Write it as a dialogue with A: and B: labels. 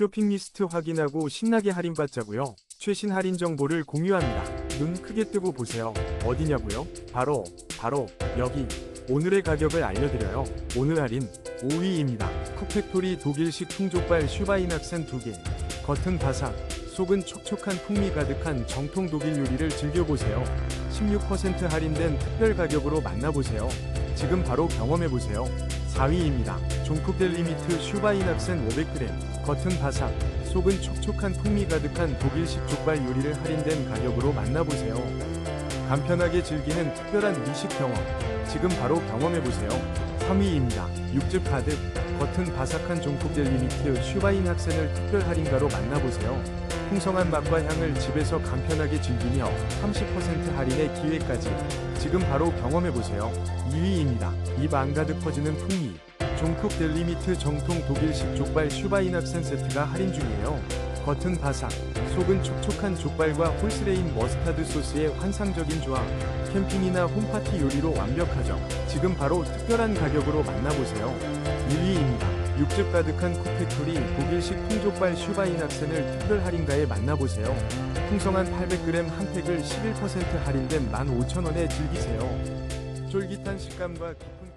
A: 쇼핑 리스트 확인하고 신나게 할인받자고요. 최신 할인 정보를 공유합니다. 눈 크게 뜨고 보세요. 어디냐고요? 바로 바로 여기. 오늘의 가격을 알려드려요. 오늘 할인 5위입니다. 컵팩토리 독일식 통족발 슈바인 학생 2개. 겉은 바삭, 속은 촉촉한 풍미 가득한 정통 독일 요리를 즐겨보세요. 16% 할인된 특별 가격으로 만나보세요. 지금 바로 경험해보세요. 4위입니다. 종쿡델 리미트 슈바인 학생 500g. 겉은 바삭, 속은 촉촉한 풍미 가득한 독일식 족발 요리를 할인된 가격으로 만나보세요. 간편하게 즐기는 특별한 미식 경험. 지금 바로 경험해보세요. 3위입니다. 육즙 가득, 겉은 바삭한 종콕젤 리 미트 슈바인 학생을 특별 할인가로 만나보세요. 풍성한 맛과 향을 집에서 간편하게 즐기며 30% 할인의 기회까지 지금 바로 경험해보세요. 2위입니다. 입 안 가득 퍼지는 풍미. 종콕 델리미트 정통 독일식 족발 슈바인 학생 세트가 할인 중이에요. 겉은 바삭, 속은 촉촉한 족발과 홀스레인 머스타드 소스의 환상적인 조합. 캠핑이나 홈파티 요리로 완벽하죠. 지금 바로 특별한 가격으로 만나보세요. 1위입니다. 육즙 가득한 쿠팩토리 독일식 통족발 슈바인 학생을 특별 할인가에 만나보세요. 풍성한 800g 한 팩을 11% 할인된 15,000원에 즐기세요. 쫄깃한 식감과 깊은